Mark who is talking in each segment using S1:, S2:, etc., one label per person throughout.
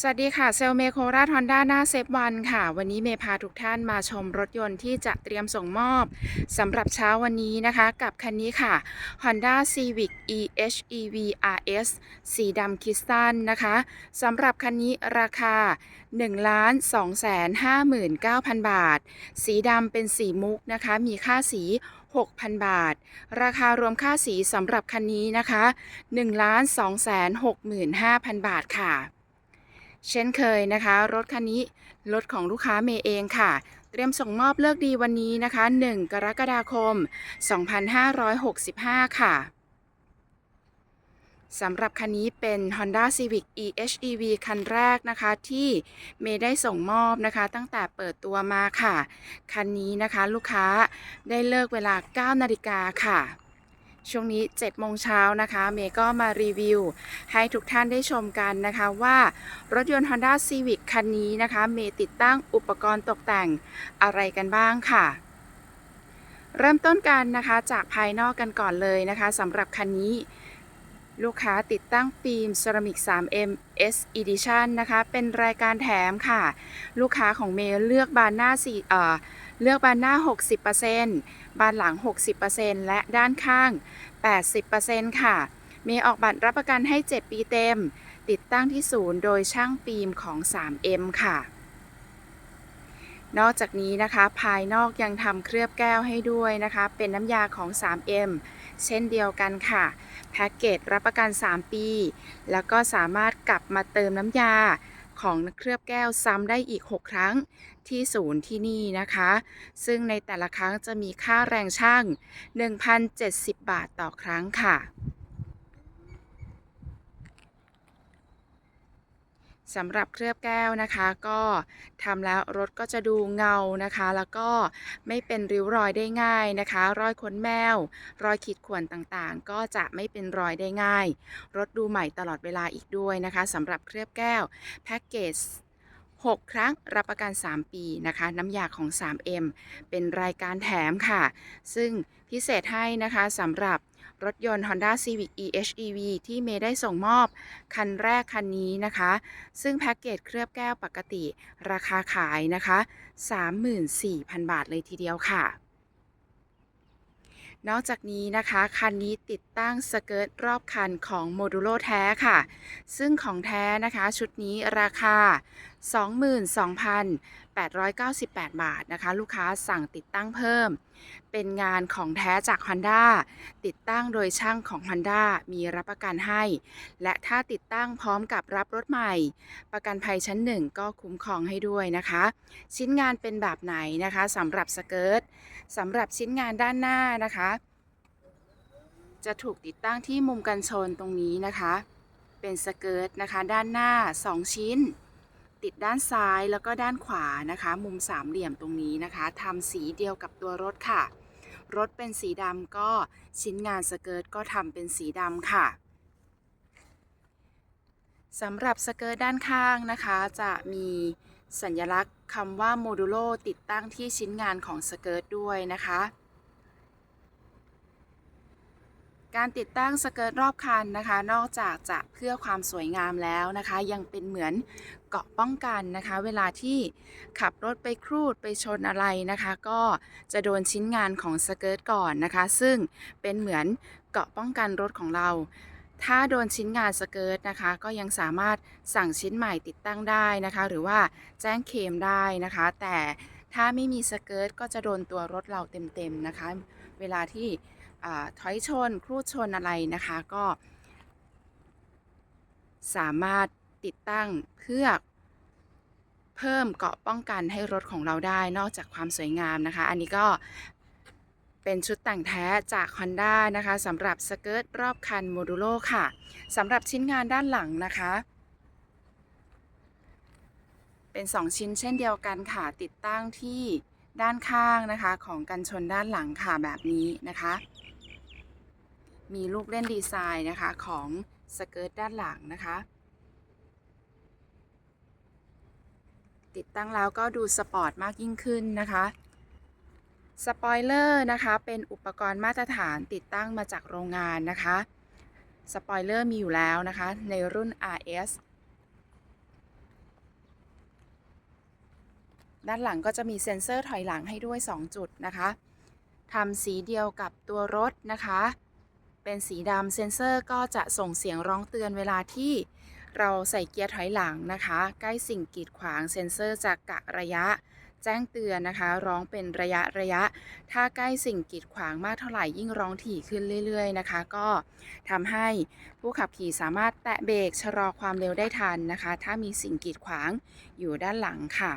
S1: สวัสดีค่ะเซลเมโคราชฮอนด้าหน้าเซฟวันค่ะ วันนี้เมย์พาทุกท่านมาชมรถยนต์ที่จะเตรียมส่งมอบสำหรับเช้าวันนี้นะคะ กับคันนี้ค่ะ Honda Civic EHEV RS สีดำคริสตัลนะคะสำหรับคันนี้ราคา 1 2 5 9 0 0 0 บาท สีดำเป็นสีมุกนะคะ มีค่าสี6,000 บาท ราคารวมค่าสีสำหรับคันนี้นะคะ 1 2 6 5 0 0 0 บาทค่ะ เช่นเคยนะคะ รถคันนี้รถของลูกค้าเมย์เองค่ะ เตรียมส่งมอบเลิกดีวันนี้นะคะ 1 กรกฎาคม 2565 ค่ะสำหรับคันนี้เป็น Honda Civic EHEV คันแรกนะคะ ที่เมย์ได้ส่งมอบนะคะ ตั้งแต่เปิดตัวมาค่ะ คันนี้นะคะลูกค้าได้เลิกเวลา 9 นาฬิกาค่ะ ช่วงนี้7โมงเช้านะคะ เมย์ก็มารีวิว ให้ทุกท่านได้ชมกันนะคะว่ารถยนต์ Honda Civic คันนี้นะคะ เมย์ติดตั้งอุปกรณ์ตกแต่งอะไรกันบ้างค่ะ เริ่มต้นกันนะคะจากภายนอกกันก่อนเลยนะคะสำหรับคันนี้ ลูกค้าติดตั้งฟิล์มเซรามิก 3M S Edition นะคะ เป็นรายการแถมค่ะ ลูกค้าของเมย์เลือกบานหน้าสี่เอ่อเลือกบานหน้า 60%บานหลัง 60%และด้านข้าง 80%ค่ะ เมย์ออกบัตรรับประกันให้ 7 ปีเต็ม ติดตั้งที่ศูนย์โดยช่างฟิล์มของ 3M ค่ะ นอกจากนี้นะคะ ภายนอกยังทำเคลือบแก้วให้ด้วยนะคะ เป็นน้ำยาของ 3M เช่นเดียวกันค่ะ แพ็กเกจรับประกัน 3 ปี แล้วก็สามารถกลับมาเติมน้ำยาของเคลือบแก้วซ้ำได้อีก 6 ครั้งที่ศูนย์ที่นี่นะคะ ซึ่งในแต่ละครั้งจะมีค่าแรงช่าง 1,070 บาทต่อครั้งค่ะ สำหรับเคลือบแก้วนะคะก็ทำแล้วรถก็จะดูเงานะคะ แล้วก็ไม่เป็นริ้วรอยได้ง่ายนะคะ รอยขนแมว รอยขีดข่วนต่างๆ ก็จะไม่เป็นรอยได้ง่าย รถดูใหม่ตลอดเวลาอีกด้วยนะคะสำหรับเคลือบแก้วแพ็กเกจ6 ครั้งรับประกัน 3 ปีนะคะ น้ำยาของ 3M เป็นรายการแถมค่ะ ซึ่งพิเศษให้นะคะสำหรับ รถยนต์ Honda Civic EHEV ที่เมย์ได้ส่งมอบ คันแรกคันนี้นะคะ ซึ่งแพ็กเกจเคลือบแก้วปกติราคาขายนะคะ 34,000 บาทเลยทีเดียวค่ะ นอกจากนี้นะคะ คันนี้ติดตั้งสเกิร์ตรอบคันของโมดูโลแท้ค่ะ ซึ่งของแท้นะคะชุดนี้ราคา 22,898 บาทนะคะ ลูกค้าสั่งติดตั้งเพิ่ม เป็นงานของแท้จาก Honda ติดตั้งโดยช่างของ Honda มีรับประกันให้ และถ้าติดตั้งพร้อมกับรับรถใหม่ ประกันภัยชั้นหนึ่งก็คุ้มครองให้ด้วยนะคะ ชิ้นงานเป็นแบบไหนนะคะสำหรับสเกิร์ตสำหรับชิ้นงานด้านหน้านะคะ จะถูกติดตั้งที่มุมกันชนตรงนี้นะคะ เป็นสเกิร์ตนะคะ ด้านหน้า 2 ชิ้น ติดด้านซ้ายแล้วก็ด้านขวานะคะ มุมสามเหลี่ยมตรงนี้นะคะทำสีเดียวกับตัวรถค่ะ รถเป็นสีดำก็ชิ้นงานสเกิร์ตก็ทำเป็นสีดำค่ะสำหรับสเกิร์ตด้านข้างนะคะ จะมีสัญลักษณ์คำว่าโมดูโลติดตั้งที่ชิ้นงานของสเกิร์ตด้วยนะคะ การติดตั้งสเกิร์ตรอบคันนะคะ นอกจากจะเพื่อความสวยงามแล้วนะคะ ยังเป็นเหมือนเกราะป้องกันนะคะ เวลาที่ขับรถไปครูดไปชนอะไรนะคะ ก็จะโดนชิ้นงานของสเกิร์ตก่อนนะคะ ซึ่งเป็นเหมือนเกราะป้องกันรถของเราถ้าโดนชิ้นงานสเกิร์ตนะคะ ก็ยังสามารถสั่งชิ้นใหม่ติดตั้งได้นะคะ หรือว่าแจ้งเคมได้นะคะ แต่ ถ้าไม่มีสเกิร์ตก็จะโดนตัวรถเราเต็มๆนะคะ เวลาที่ถอยชน ครูดชนอะไรนะคะก็ สามารถติดตั้งเพื่อเพิ่มเกาะป้องกันให้รถของเราได้นอกจากความสวยงามนะคะ อันนี้ก็เป็นชุดแต่งแท้จาก Honda นะคะสำหรับสเกิร์ตรอบคันโมดูโลค่ะสำหรับชิ้นงานด้านหลังนะคะ เป็น 2 ชิ้นเช่นเดียวกันค่ะ ติดตั้งที่ด้านข้างนะคะ ของกันชนด้านหลังค่ะแบบนี้นะคะ มีลูกเล่นดีไซน์นะคะของสเกิร์ตด้านหลังนะคะ ติดตั้งแล้วก็ดูสปอร์ตมากยิ่งขึ้นนะคะสปอยเลอร์นะคะ เป็นอุปกรณ์มาตรฐานติดตั้งมาจากโรงงานนะคะสปอยเลอร์มีอยู่แล้วนะคะ ในรุ่น RS ด้านหลังก็จะมีเซ็นเซอร์ถอยหลังให้ด้วย 2 จุดนะคะทำสีเดียวกับตัวรถนะคะ เป็นสีดำเซ็นเซอร์ก็จะส่งเสียงร้องเตือนเวลาที่เราใส่เกียร์ถอยหลังนะคะ ใกล้สิ่งกีดขวางเซ็นเซอร์จะกะระยะแจ้งเตือนนะคะ ร้องเป็นระยะระยะ ถ้าใกล้สิ่งกีดขวางมากเท่าไหร่ยิ่งร้องถี่ขึ้นเรื่อย ๆ นะคะ ก็ทำให้ผู้ขับขี่สามารถแตะเบรกชะลอความเร็วได้ทันนะคะ ถ้ามีสิ่งกีดขวางอยู่ด้านหลังค่ะ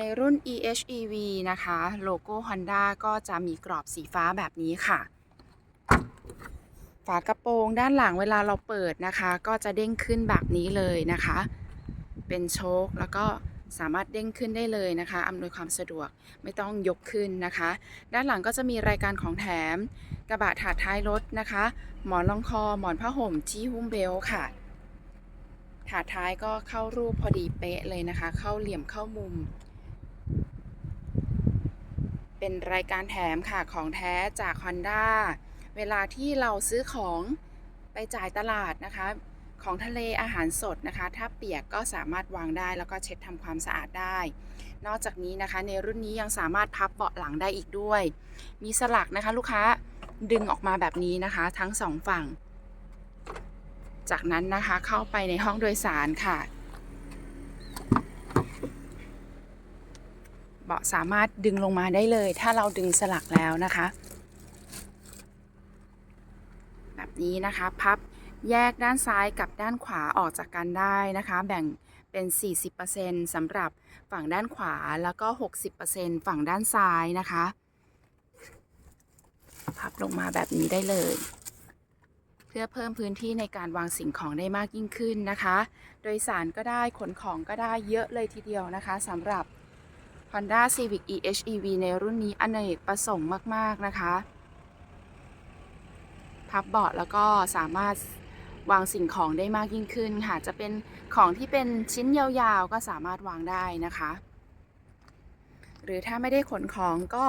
S1: ในรุ่น EHEV นะคะ โลโก้ Honda ก็จะมีกรอบสีฟ้าแบบนี้ค่ะ ฝากระโปรงด้านหลังเวลาเราเปิดนะคะ ก็จะเด้งขึ้นแบบนี้เลยนะคะ เป็นโชคแล้วก็สามารถเด้งขึ้นได้เลยนะคะอำนวยความสะดวกไม่ต้องยกขึ้นนะคะ ด้านหลังก็จะมีรายการของแถม กระบะถาดท้ายรถนะคะ หมอนรองคอ หมอนผ้าห่มที่หุ้มเบลค่ะ ถาดท้ายก็เข้ารูปพอดีเป๊ะเลยนะคะ เข้าเหลี่ยมเข้ามุม เป็นรายการแถมค่ะของแท้จาก Honda เวลาที่เราซื้อของไปจ่ายตลาดนะคะ ของทะเลอาหารสดนะคะ ถ้าเปียกก็สามารถวางได้แล้วก็เช็ดทำความสะอาดได้ นอกจากนี้นะคะในรุ่นนี้ยังสามารถพับเบาะหลังได้อีกด้วย มีสลักนะคะลูกค้าดึงออกมาแบบนี้นะคะ ทั้งสองฝั่ง จากนั้นนะคะเข้าไปในห้องโดยสารค่ะ เบาะสามารถดึงลงมาได้เลย ถ้าเราดึงสลักแล้วนะคะ แบบนี้นะคะพับแยกด้านซ้ายกับด้านขวาออกจากกันได้นะคะ แบ่งเป็น 40%สำหรับฝั่งด้านขวาแล้วก็ 60%ฝั่งด้านซ้ายนะคะ พับลงมาแบบนี้ได้เลย เพื่อเพิ่มพื้นที่ในการวางสิ่งของได้มากยิ่งขึ้นนะคะ โดยสารก็ได้ขนของก็ได้เยอะเลยทีเดียวนะคะสำหรับ Honda Civic EHEV ในรุ่นนี้อเนกประสงค์มาก ๆ นะคะ พับเบาะแล้วก็สามารถวางสิ่งของได้มากยิ่งขึ้นค่ะ จะเป็นของที่เป็นชิ้นยาวๆ ก็สามารถวางได้นะคะ หรือถ้าไม่ได้ขนของก็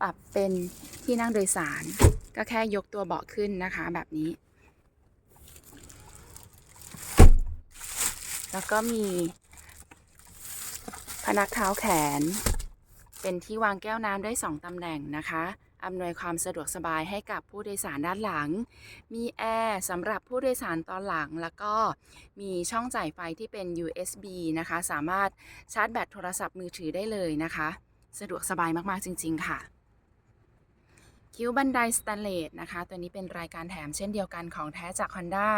S1: ปรับเป็นที่นั่งโดยสาร ก็แค่ยกตัวเบาะขึ้นนะคะแบบนี้ แล้วก็มี นักเท้าแขน เป็นที่วางแก้วน้ำได้2ตำแหน่งนะคะอำนวยความสะดวกสบายให้กับผู้โดยสารด้านหลัง มีแอร์สำหรับผู้โดยสารตอนหลัง แล้วก็มีช่องจ่ายไฟที่เป็น USB นะคะ สามารถชาร์จแบตโทรศัพท์มือถือได้เลยนะคะ สะดวกสบายมากๆจริง ๆ ค่ะ คิ้วบันไดสแตนเลสนะคะ ตัวนี้เป็นรายการแถมเช่นเดียวกันของแท้จาก Honda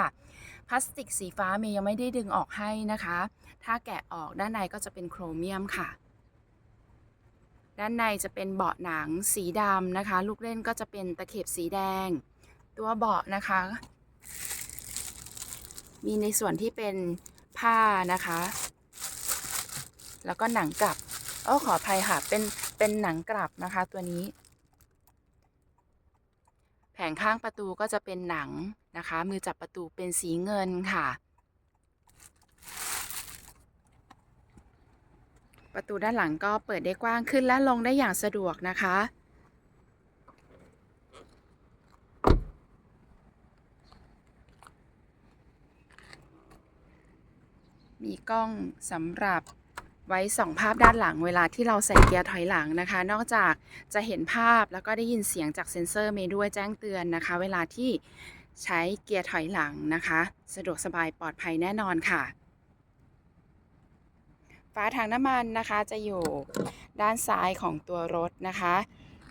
S1: พลาสติกสีฟ้าเมย์ยังไม่ได้ดึงออกให้นะคะ ถ้าแกะออกด้านในก็จะเป็นโครเมียมค่ะ ด้านในจะเป็นเบาะหนังสีดำนะคะ ลูกเล่นก็จะเป็นตะเข็บสีแดง ตัวเบาะนะคะ มีในส่วนที่เป็นผ้านะคะ แล้วก็หนังกลับเออขออภัยค่ะเป็นเป็นหนังกลับนะคะตัวนี้ งข้างประตูก็จะเป็นหนังนะคะ มือจับประตูเป็นสีเงินค่ะ ประตูด้านหลังก็เปิดได้กว้างขึ้นและลงได้อย่างสะดวกนะคะมีกล้องสำหรับ ไว้สองภาพด้านหลังเวลาที่เราใส่เกียร์ถอยหลังนะคะ นอกจากจะเห็นภาพแล้วก็ได้ยินเสียงจากเซ็นเซอร์เมด้วยแจ้งเตือนนะคะ เวลาที่ใช้เกียร์ถอยหลังนะคะ สะดวกสบายปลอดภัยแน่นอนค่ะฝาถังน้ำมันนะคะจะอยู่ด้านซ้ายของตัวรถนะคะ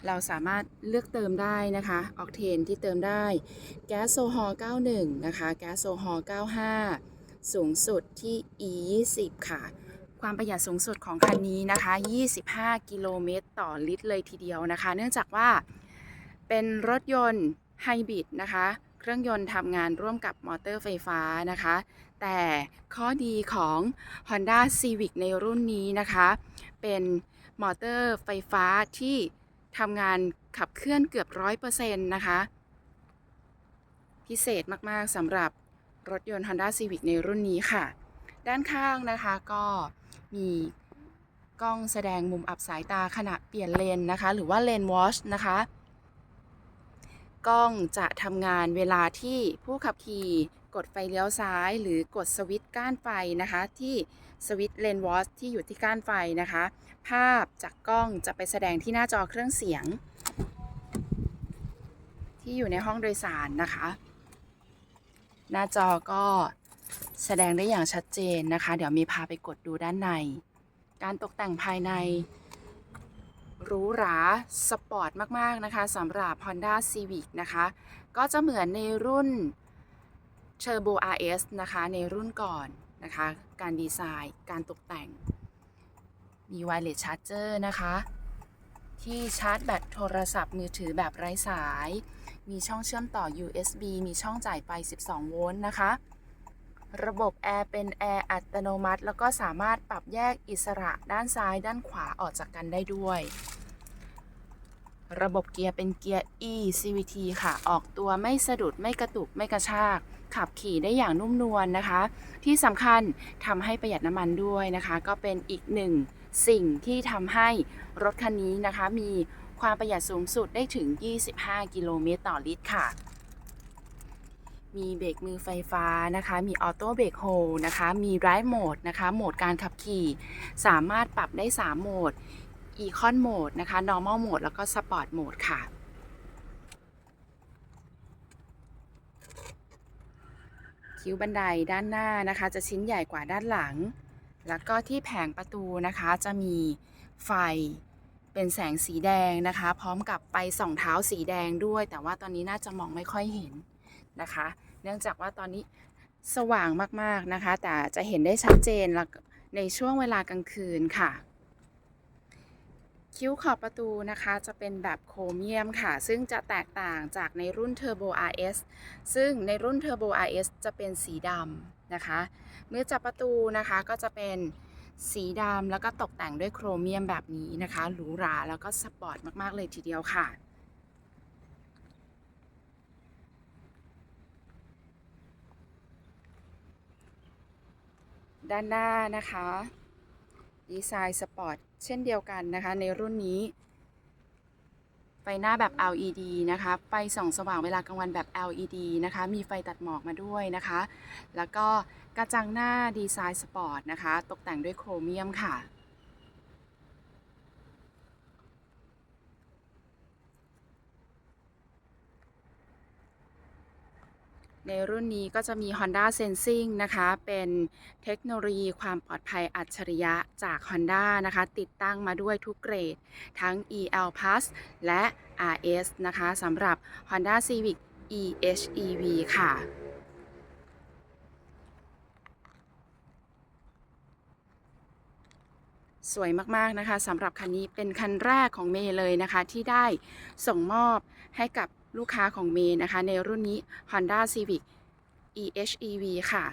S1: เราสามารถเลือกเติมได้นะคะ ออกเทนที่เติมได้แก๊สโซฮอล์91 นะคะ แก๊สโซฮอล์95 สูงสุดที่ E 20 ค่ะ ความประหยัดสูงสุดของคันนี้นะคะ 25 กิโลเมตรต่อลิตรเลยทีเดียวนะคะ เนื่องจากว่าเป็นรถยนต์ไฮบริดนะคะ เครื่องยนต์ทำงานร่วมกับมอเตอร์ไฟฟ้านะคะ แต่ข้อดีของ Honda Civic ในรุ่นนี้นะคะ เป็นมอเตอร์ไฟฟ้าที่ทำงานขับเคลื่อนเกือบ100%นะคะ พิเศษมาก ๆสำหรับรถยนต์ Honda Civic ในรุ่นนี้ค่ะ ด้านข้างนะคะก็ มีกล้องแสดงมุมอับสายตาขณะเปลี่ยนเลนนะคะ หรือว่าเลนวอชนะคะ กล้องจะทำงานเวลาที่ผู้ขับขี่กดไฟเลี้ยวซ้ายหรือกดสวิตช์ก้านไฟนะคะ ที่สวิตช์เลนวอชที่อยู่ที่ก้านไฟนะคะ ภาพจากกล้องจะไปแสดงที่หน้าจอเครื่องเสียง ที่อยู่ในห้องโดยสารนะคะ หน้าจอก็ แสดงได้อย่างชัดเจนนะคะ เดี๋ยวมีพาไปกดดูด้านใน การตกแต่งภายในหรูหราสปอร์ตมาก ๆ นะคะสำหรับ Honda Civic นะคะ ก็จะเหมือนในรุ่น Turbo RS นะคะ ในรุ่นก่อนนะคะ การดีไซน์การตกแต่ง มี Wireless Charger นะคะ ที่ชาร์จแบตโทรศัพท์มือถือแบบไร้สาย มีช่องเชื่อมต่อ USB มีช่องจ่ายไฟ 12 โวลต์นะคะ ระบบแอร์เป็นแอร์อัตโนมัติ แล้วก็สามารถปรับแยกอิสระด้านซ้ายด้านขวาออกจากกันได้ด้วย ระบบเกียร์เป็นเกียร์ E CVT ค่ะ ออกตัวไม่สะดุดไม่กระตุกไม่กระชาก ขับขี่ได้อย่างนุ่มนวลนะคะ ที่สำคัญทำให้ประหยัดน้ำมันด้วยนะคะ ก็เป็นอีกหนึ่งสิ่งที่ทำให้รถคันนี้นะคะ มีความประหยัดสูงสุดได้ถึง 25 กิโลเมตรต่อลิตรค่ะ มีเบรกมือไฟฟ้านะคะ มีออโต้เบรกโฮนะคะ มีไร v ์โหมดนะคะ โหมดการขับขี่ สามารถปรับได้ 3 โหมด Econ Mode นะคะ Normal Mode แล้วก็ Sport Mode ค่ะ คิ้วบันไดด้านหน้านะคะ จะชิ้นใหญ่กว่าด้านหลัง แล้วก็ที่แผงประตูนะคะ จะมีไฟเป็นแสงสีแดงนะคะ พร้อมกับไฟส่องเท้าสีแดงด้วย แต่ว่าตอนนี้น่าจะมองไม่ค่อยเห็น นะคะ เนื่องจากว่าตอนนี้สว่างมากๆนะคะ แต่จะเห็นได้ชัดเจนในช่วงเวลากลางคืนค่ะ คิ้วขอบประตูนะคะจะเป็นแบบโครเมียมค่ะ ซึ่งจะแตกต่างจากในรุ่น Turbo RS ซึ่งในรุ่น Turbo RS จะเป็นสีดำนะคะ เมื่อจับประตูนะคะก็จะเป็นสีดำแล้วก็ตกแต่งด้วยโครเมียมแบบนี้นะคะ หรูหราแล้วก็สปอร์ตมาก ๆ เลยทีเดียวค่ะ ด้านหน้านะคะ ดีไซน์สปอร์ตเช่นเดียวกันนะคะ ในรุ่นนี้ ไฟหน้าแบบ LED นะคะ ไฟส่องสว่างเวลากลางวันแบบ LED นะคะ มีไฟตัดหมอกมาด้วยนะคะ แล้วก็กระจังหน้าดีไซน์สปอร์ตนะคะ ตกแต่งด้วยโครเมียมค่ะ ในรุ่นนี้ก็จะมี Honda Sensing นะคะ เป็นเทคโนโลยีความปลอดภัยอัจฉริยะจาก Honda นะคะ ติดตั้งมาด้วยทุกเกรด ทั้ง EL Plus และ RS นะคะสำหรับ Honda Civic EHEV ค่ะ สวยมาก ๆ นะคะสำหรับคันนี้เป็นคันแรกของเมย์เลยนะคะ ที่ได้ส่งมอบให้กับ ลูกค้าของเมย์นะคะ ในรุ่นนี้ Honda Civic EHEV ค่ะ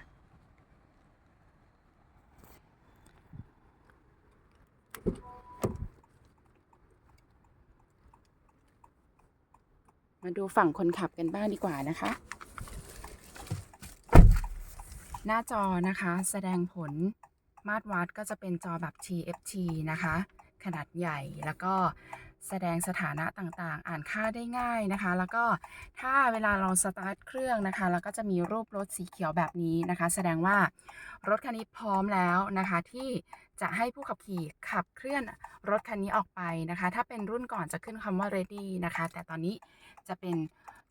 S1: มาดูฝั่งคนขับกันบ้างดีกว่านะคะ หน้าจอนะคะแสดงผลมาตรวัดก็จะเป็นจอแบบ TFT นะคะ ขนาดใหญ่แล้วก็ แสดงสถานะต่างๆ อ่านค่าได้ง่ายนะคะ แล้วก็ถ้าเวลาเราสตาร์ทเครื่องนะคะ แล้วก็จะมีรูปรถสีเขียวแบบนี้นะคะ แสดงว่ารถคันนี้พร้อมแล้วนะคะ ที่จะให้ผู้ขับขี่ขับเคลื่อนรถคันนี้ออกไปนะคะ ถ้าเป็นรุ่นก่อนจะขึ้นคำว่า ready นะคะ แต่ตอนนี้จะเป็น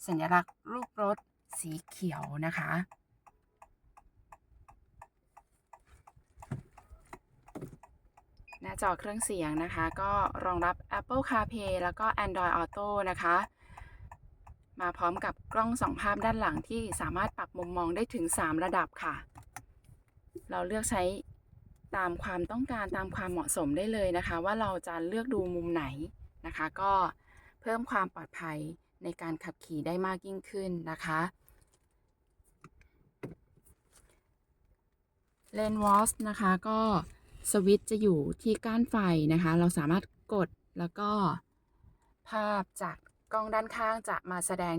S1: สัญลักษณ์รูปรถสีเขียวนะคะ หน้าจอเครื่องเสียงนะคะ ก็รองรับ Apple CarPlay แล้วก็ Android Auto นะคะ มาพร้อมกับกล้องสองภาพด้านหลังที่สามารถปรับมุมมองได้ถึง 3 ระดับค่ะ เราเลือกใช้ตามความต้องการตามความเหมาะสมได้เลยนะคะ ว่าเราจะเลือกดูมุมไหนนะคะ ก็เพิ่มความปลอดภัยในการขับขี่ได้มากยิ่งขึ้นนะคะเลนวอสนะคะก็ สวิตช์จะอยู่ที่ก้านไฟนะคะ เราสามารถกดแล้วก็ภาพจากกล้องด้านข้างจะมาแสดง